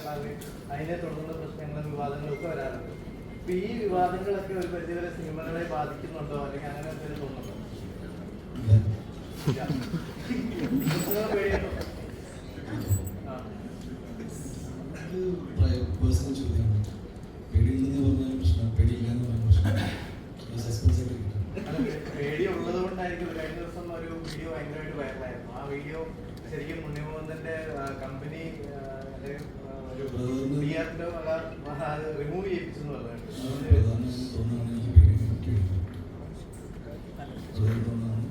ഉണ്ടാവുകയും അതിനെ തുടർന്ന് പ്രശ്നങ്ങളും വിവാദങ്ങളും ഒക്കെ വരാറുണ്ട്. അപ്പൊ ഈ വിവാദങ്ങളൊക്കെ ഒരു പരിധിവരെ സിനിമകളെ ബാധിക്കുന്നുണ്ടോ? അല്ലെങ്കിൽ അങ്ങനെ എന്തെങ്കിലും തോന്നുന്നുണ്ടോ? പേടിയുണ്ടോ? ഒരു വീഡിയോ ഭയങ്കരമായിട്ട് വൈറലായിരുന്നു ആ വീഡിയോ ശരിക്കും മുന്നിമോഹന്റെ കമ്പനി ഒരു റിമൂവ് ചെയ്യിപ്പിച്ചു എന്ന് ആ പറഞ്ഞിട്ടുണ്ട് പ്രധാന തോന്നുന്നതാണ് എനിക്ക് പേടി എനിക്ക് പ്രധാന തോന്നുന്നതാണ്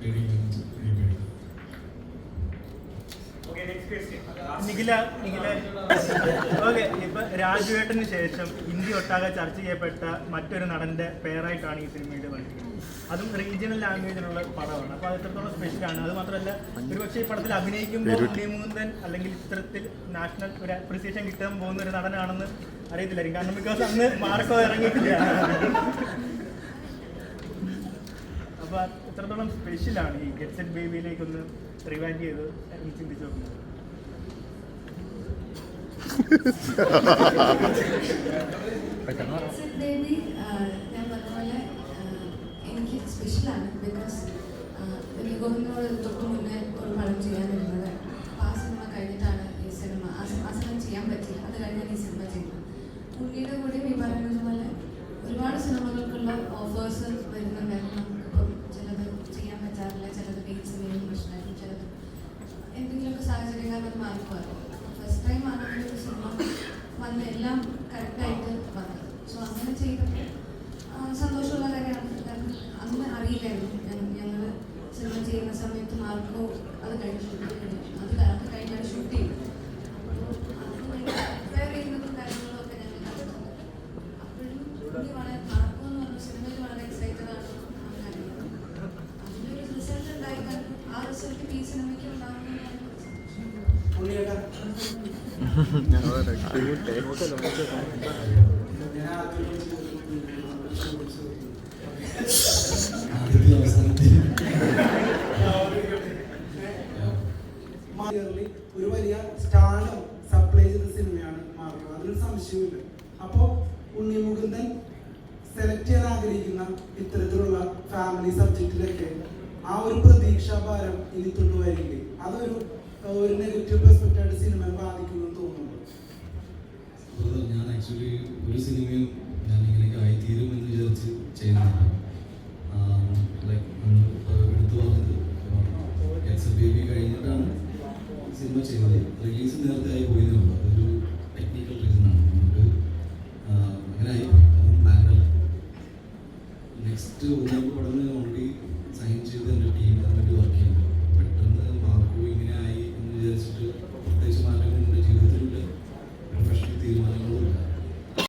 പേടിയില്ല എനിക്ക് പേടി നിഖില നിഖില. ഓക്കെ ഇപ്പൊ രാജുവേട്ടന് ശേഷം ഇന്ത്യ ഒട്ടാകെ ചർച്ച ചെയ്യപ്പെട്ട മറ്റൊരു നടന്റെ പേരായിട്ടാണ് ഈ സിനിമയുടെ വന്നിരിക്കുന്നത്. അതും റീജിയണൽ ലാംഗ്വേജിലുള്ള പടമാണ്. അപ്പൊ അത് എത്രത്തോളം സ്പെഷ്യൽ ആണ്. അത് മാത്രമല്ല ഒരുപക്ഷെ ഈ പടത്തിൽ അഭിനയിക്കുമ്പോൾ ഉണ്ണിമുകുന്ദൻ അല്ലെങ്കിൽ ഇത്തരത്തിൽ നാഷണൽ ഒരു അപ്രിസിയേഷൻ കിട്ടാൻ പോകുന്ന ഒരു നടനാണെന്ന് അറിയത്തില്ലായിരിക്കും. കാരണം ബിക്കോസ് അന്ന് മാർക്കോ ഇറങ്ങിയിട്ടില്ല. അപ്പൊ എത്രത്തോളം സ്പെഷ്യലാണ് ഈ ഗെറ്റ് സെറ്റ് ബേബിയിലേക്ക് ഒന്ന് റിവാൻഡ് ചെയ്ത് ചിന്തിച്ചു നോക്കുന്നത് ബേബി ഞാൻ പറഞ്ഞ പോലെ ആഹ്, എനിക്ക് സ്പെഷ്യലാണ് ബിക്കോസ് നിഗോഹിനോട് തൊട്ട് മുന്നേ ഒരു പടം ചെയ്യാനിരുന്നത് അപ്പോൾ ആ സിനിമ കഴിഞ്ഞിട്ടാണ് ഈ സിനിമ. ആ ചെയ്യാൻ പറ്റില്ല അത് ഈ സിനിമ ചെയ്യുന്നത് ഉണ്ണിയുടെ കൂടെയും ഈ പറയുന്നത് പോലെ ഒരുപാട് സിനിമകൾക്കുള്ള ഓഫേഴ്സ് വരുന്നുണ്ടായിരുന്നു. നമുക്കിപ്പം ചിലത് ചെയ്യാൻ പറ്റാറില്ല ചിലത് ഡേറ്റ്സിന്റെയും പ്രശ്നമായിരുന്നു ചിലത് എന്തെങ്കിലുമൊക്കെ സാഹചര്യം കാരണം അത് മാറിപ്പോകും ഫസ്റ്റ് ടൈം ആണ് അങ്ങനെ ഒരു സിനിമ വന്ന് എല്ലാം കറക്റ്റായിട്ട് വന്നത് സോ അങ്ങനെ ചെയ്തപ്പോൾ ആ, സന്തോഷമുള്ള കാര്യമാണ് കാരണം അന്ന് അറിയില്ലായിരുന്നു ഞങ്ങൾ സിനിമ ചെയ്യുന്ന സമയത്ത് മാർക്കോ അത് കഴിഞ്ഞ് ഷൂട്ട് ചെയ്തു അത് ക- അത് കഴിഞ്ഞാണ് ഷൂട്ട് ചെയ്തത് അപ്പോൾ അതിന് പ്രിപ്പയർ ചെയ്യുന്നതും കാര്യങ്ങളും ഒക്കെ ഞങ്ങൾ കണ്ടിട്ടുണ്ട് അപ്പോഴും പുള്ളി വളരെ മാർക്കോ എന്ന് പറഞ്ഞ സിനിമയിൽ വളരെ എക്സൈറ്റഡ് ആണ് അങ്ങനെ അതിനൊരു റിസൾട്ട് ഉണ്ടായി കണ്ടു ആ റിസൾട്ട് ഈ സിനിമയ്ക്ക് ഉണ്ടാകുമെന്ന് ഞാൻ ആദ്യത്തെ അവസാനത്തെ ഇയർലി ഒരു വലിയ സ്റ്റാർഡം സപ്ലൈ ചെയ്ത സിനിമയാണ് മാർക്കോ അതിന് സംശയമില്ല അപ്പോൾ ഉണ്ണിമുകുന്ദൻ സെലക്ട് ചെയ്യാൻ ആഗ്രഹിക്കുന്ന ഇത്തരത്തിലുള്ള ഫാമിലി സബ്ജക്റ്റിലൊക്കെ ആ ഒരു പ്രതീക്ഷാഭാരം ഇനി തൊട്ടുവരില്ലേ അതൊരു ഒരു നെഗറ്റീവ് പെർസ്പെക്റ്റായിട്ട് സിനിമയെ ബാധിക്കുമെന്ന് തോന്നുന്നു. ഞാൻ ആക്ച്വലി ഒരു സിനിമയും ഞാൻ ഇങ്ങനെയൊക്കെ ആയിത്തീരും എന്ന് വിചാരിച്ച് ചെയ്യുന്നില്ല ലൈക്ക് എടുത്തു പറഞ്ഞത് എക്സ് ബേബി കഴിഞ്ഞിട്ടാണ് സിനിമ ചെയ്തത്. റിലീസ് നേരത്തെ ആയി പോയതേ നെക്സ്റ്റ് ഊഞ്ഞാപ്പ് പഠനം ഓൾറെഡി സൈൻ ചെയ്ത് എന്റെ ടീം തന്നിട്ട് വർക്ക് ചെയ്യുന്നുണ്ട് പെട്ടെന്ന് മാർക്കു ഇങ്ങനെ ആയി.